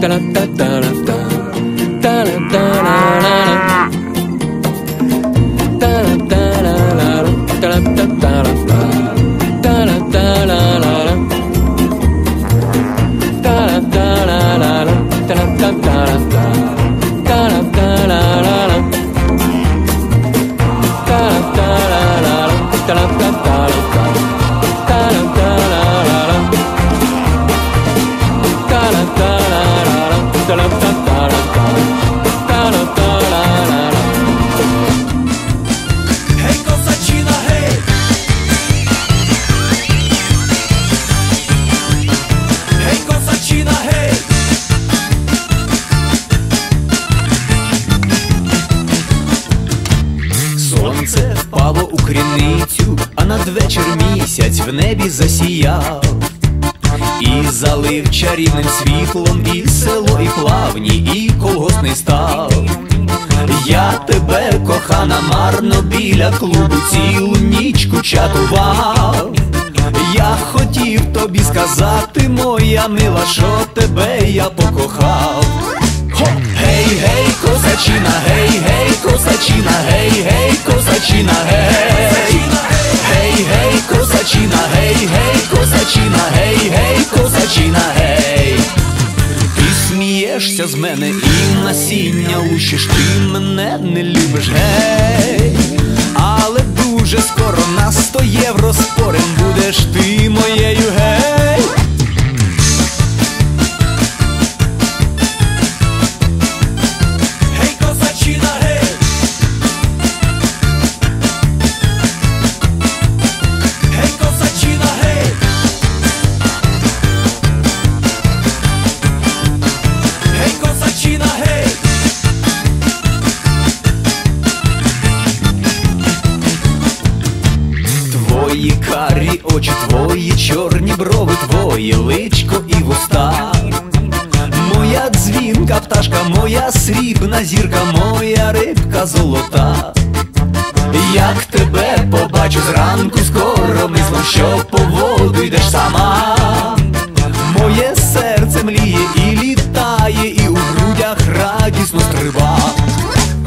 da da da da надвечір місяць в небі засіяв. І залив чарівним світлом і село, і плавні, і колгосний став. Я тебе, кохана, марно біля клубу цілу нічку чатував. Я хотів тобі сказати, моя мила, що тебе я покохав. Гей, гей, козачина, гей, гей, козачина, гей, смієшся з мене і насіння лущиш, ти мене не любиш, гей. Але дуже скоро на сто євро спорим будеш ти моєю, твоє личко і вуста. Моя дзвінка пташка, моя срібна зірка, моя рибка золота. Як тебе побачу зранку скоро мислом, що по воду йдеш сама. Моє серце мліє і літає, і у грудях радісно стриба.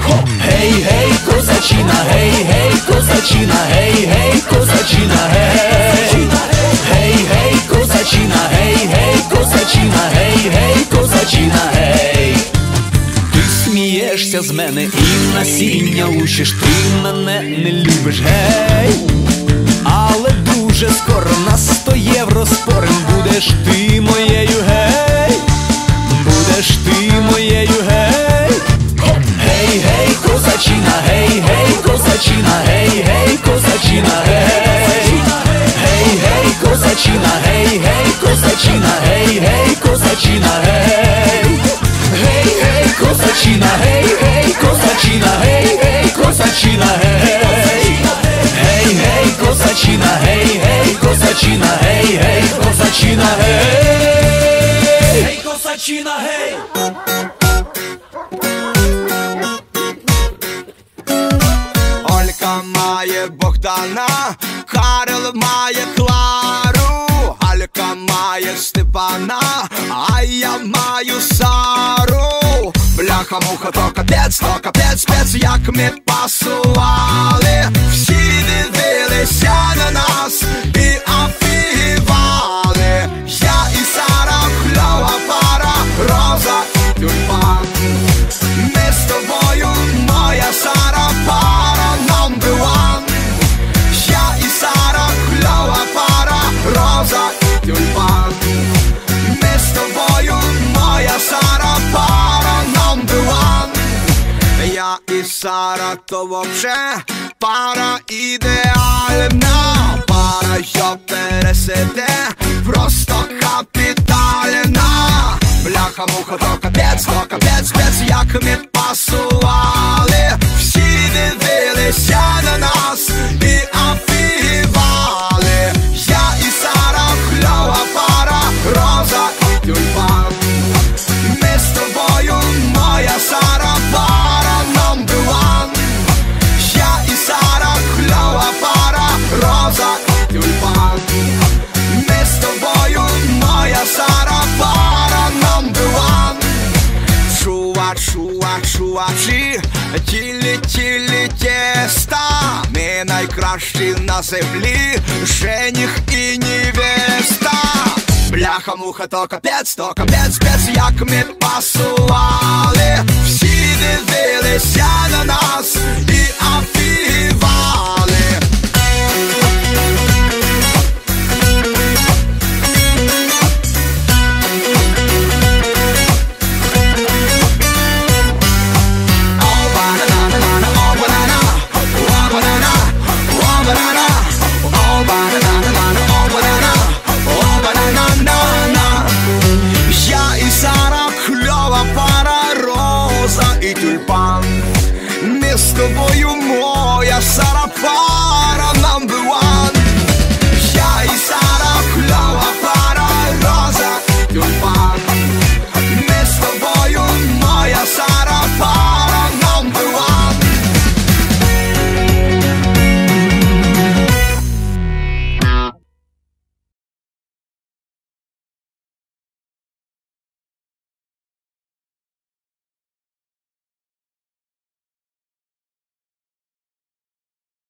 Хо! Гей, гей, козачина, гей, гей, козачина, гей, гей, козачина, лущиш, ти мене не любиш, гей. Але дуже скоро на сто євро спорим будеш ти Kosacina, hej! Олька має Богдана, Карл має Клару, Алька має Степана, а я маю Сару. Бляха муха, то капець, то капець, спец, як ми пасували. Сара, то вообще пара ідеальна Пара, що пересиде, просто капітальна. Бляха, муха, то капець, то капець, спец, як ми Чилі, тілі, тілі тіста, ми найкращі на землі, жених і невеста. Бляха, муха, то капець, то капець, спец, як ми пасували, всі дивилися на нас.